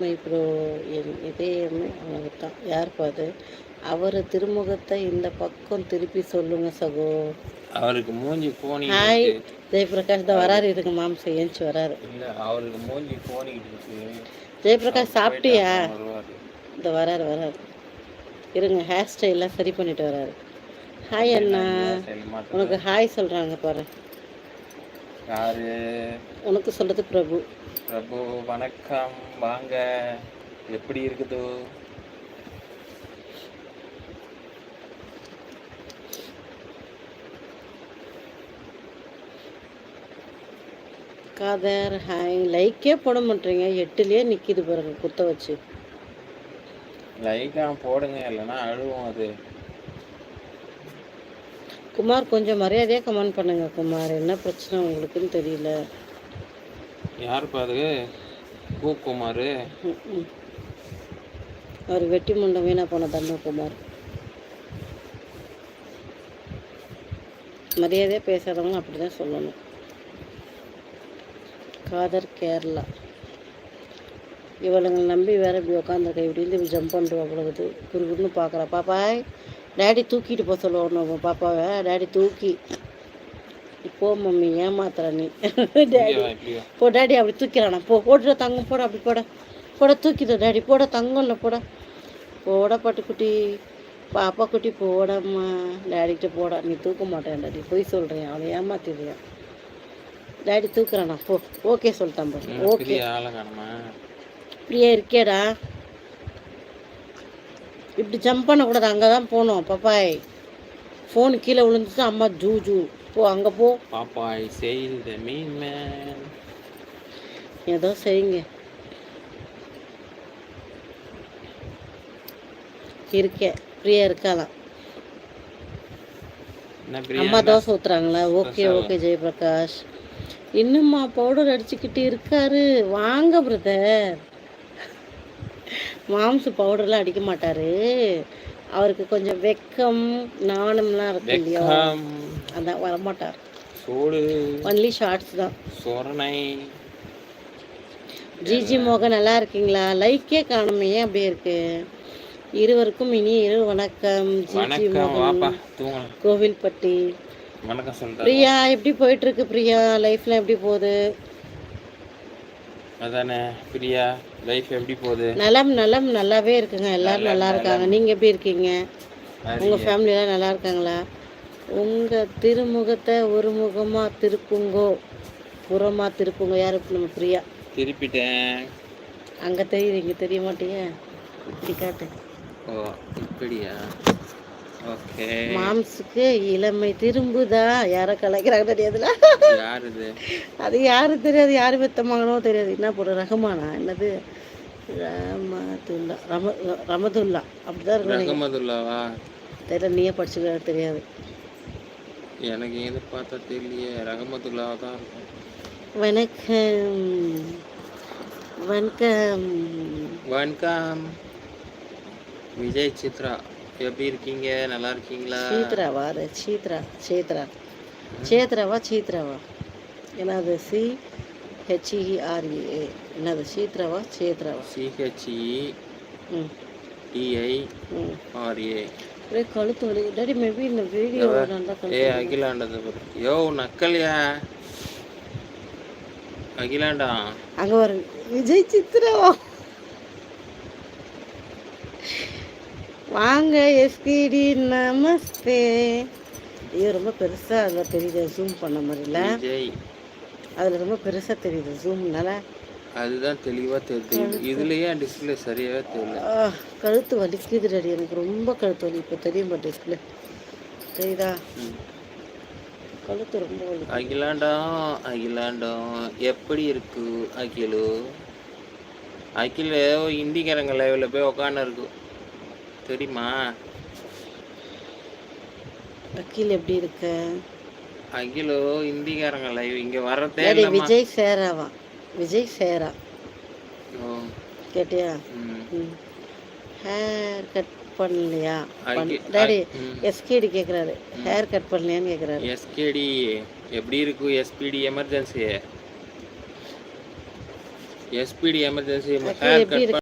Bro என் இதயமே அவனுக்கு தான் யாருப்பா அது? அவர் திருமுகத்தை இந்த பக்கம் திருப்பி சொல்லுங்க சகோ. அவருக்கு மூஞ்சி கோணி ஹாய். ஜெயபிரகாஷ் தான் வராரு இதுக்கு மாம்சம் ஏஞ்சி வராரு. இல்ல அவருக்கு மூஞ்சி கோணிக்கிட்டு இருக்கு. ஜெயபிரகாஷ் சாப்பிட்டியா? இந்த வராரு வராரு. இருங்க ஹேர் ஸ்டைல்லாம் சரி பண்ணிட்டு வராரு. ஹாய் அண்ணா. உனக்கு ஹாய் சொல்கிறாங்க பாரு. உனக்கு சொல்கிறது பிரபு. பிரபு வணக்கம். வாங்க. எப்படி இருக்குது? காதர் ஹாய். லைக்கே போட மாட்டேறீங்க. எட்டுலேயே நிற்கிது பாருங்க குத்த வச்சு. லைக்கா போடுங்க. இல்லைன்னா அழுவோம் அது. குமார் கொஞ்சம் மரியாதையாக கமெண்ட் பண்ணுங்க குமார். என்ன பிரச்சனை உங்களுக்குன்னு தெரியல. யார் பாரு? பூக்குமார். அவர் வெட்டி முண்டை வீணா போன தர்மகுமார் மரியாதையாக பேசாதவங்க அப்படி தான் சொல்லணும். காதர் கேரளா. இவளுங்களை நம்பி வேற இப்படி உட்காந்துருக்க இப்படி இருந்து ஜம்ப் பண்ணுறோம் அவ்வளவுது குறுகுன்னு பார்க்குறா பாப்பா டேடி தூக்கிட்டு போக சொல்லுவோம் பாப்பாவை. டேடி தூக்கி. போ மம்மி ஏமாத்துற நீ. டேடி போ டேடி அப்படி தூக்கிறானா போ போடுற தங்கம் போட அப்படி போட. போட தூக்கிடு டேடி போட தங்கம் இல்லை போட. போட பட்டுக்குட்டி. பாப்பா குட்டி போடம்மா. டேடிக்கிட்ட போட. நீ தூக்க மாட்டேன் டேடி பொய் சொல்கிறேன் அவனை ஏமாத்திடுறியா? டேடி தூக்குறானா போ. ஓகே சொல்லிட்டான் போ ஓகே இப்படியே இருக்கேடா. இப்படி ஜம்ப் பண்ணக்கூடாது. அங்கே தான் போகணும் பப்பாய். ஃபோன் கீழே விழுந்துச்சு அம்மா ஜூ ஜூ. போ அங்கே போ. பாப்பாய் செயில் த மீன் மேன் ஏதோ செய்யுங்க. இருக்கேன் ஃப்ரீயாக இருக்கலாம் என்ன அம்மா dosa ஊத்துறாங்களா? Okay okay Jayaprakash. இன்னும்மா powder அடிச்சுக்கிட்டு இருக்காரு. வாங்க பிரதர் மாம்சு பவுடர்லாம் அடிக்க மாட்டாரு. அவருக்கு கொஞ்சம் வெக்கம் நாணம்லாம் இருக்கு இல்லையா? அதான் வரமாட்டார். சூடு. ஒன்லி ஷார்ட்ஸ் தான். சொரணை. ஜிஜி மோகன் நல்லா இருக்கீங்களா? லைக்கே காணுமே ஏன் அப்படி இருக்கு? இருவருக்கும் இனி இரு வணக்கம் ஜிஜி மோகன். கோவில்பட்டி. வணக்கம் பிரியா எப்படி போயிட்டு இருக்கு பிரியா? லைஃப்ல எப்படி போகுது? அதானே? பிரியா லைஃப் எப்படி போகுது? நலம் நலம் நல்லாவே இருக்குங்க. எல்லாரும் நல்லா இருக்காங்க. நீங்க எப்படி இருக்கீங்க? உங்க ஃபேமிலி எல்லாம் நல்லா இருக்காங்களா? உங்க திருமுகத்தை ஒரு முகமா திருப்புங்கோ. புறமா திருப்புங்க. யாரு நம்ம பிரியா? திருப்பிட்டேன். அங்க தெரியுது. இங்க தெரிய மாட்டீங்க இப்படி காட்டு. ஓ இப்படியா? மாம்ஸுக்கு இளமை திரும்புதா? யாரை கலைக்கிறாங்க தெரியாதுல? அது யாரு தெரியாது யாரு பெத்தமாகனோ தெரியாது. என்ன போடுற ரஹமானா? என்னது? ரமதுல்லா ரம ரமதுல்லா. அப்படிதான் இருக்கும் தெரியல நீயே படிச்சுக்க தெரியாது. எனக்கு எது பார்த்தா தெரியலையே. ரகமதுல்லாவா தான் இருக்கும். வணக்கம். வணக்கம். வணக்கம். விஜய் சித்ரா. எப்படி இருக்கீங்க? நல்லா இருக்கீங்களா? சீத்ராவா? அது சீத்ரா சேத்ரா. சேத்ராவா சீத்ராவா? என்னது? C H E R A என்னது? சீத்ராவா சேத்ராவா? சிஹெச்இ ம். டிஐ ஆர்ஏ அப்படியே கழுத்து வலி. டாடி மேபி இந்த வீடியோ நல்லா ஏ அகிலாண்டது. யோ நக்கல்யா. அகிலாண்டா. அங்க ஒரு விஜய் சித்ராவா? வாங்க எஸ்கிடி நமஸ்தே. ஐயோ ரொம்ப பெருசா அதில் தெரியுது ஜூம் பண்ண மாதிரில அதில் ரொம்ப பெருசா தெரியுது ஜூம்னால அதுதான் தெளிவா தெரியுது. இதுலயே டிஸ்பிளே சரியாவே தெரியல. கழுத்து வலிக்குது டாடி எனக்கு ரொம்ப கழுத்து வலி. இப்போ தெரியும் டிஸ்பிளே தெரியுதா. கழுத்து ரொம்ப வலி அகிலாண்டம் அகிலாண்டம் எப்படி இருக்கு அகிலு? அகில ஹிந்திக்காரங்க லைவ்ல போய் உக்காந்து இருக்கு தெரியுமா? வக்கீல் எப்படி இருக்க? அகிலு ஹிந்திக்காரங்க லைவ் இங்க வரதே இல்லம்மா. விஜய் சேராவா? விஜய் சேரா? கேட்டியா. ஹேர் கட் பண்ணலையா? டாடி. எஸ்கேடி கேட்குறாரு ஹேர் கட் பண்ணலையான்னு கேட்குறாரு எஸ்கேடி எப்படி இருக்கு SPT emergency SPT emergency haircut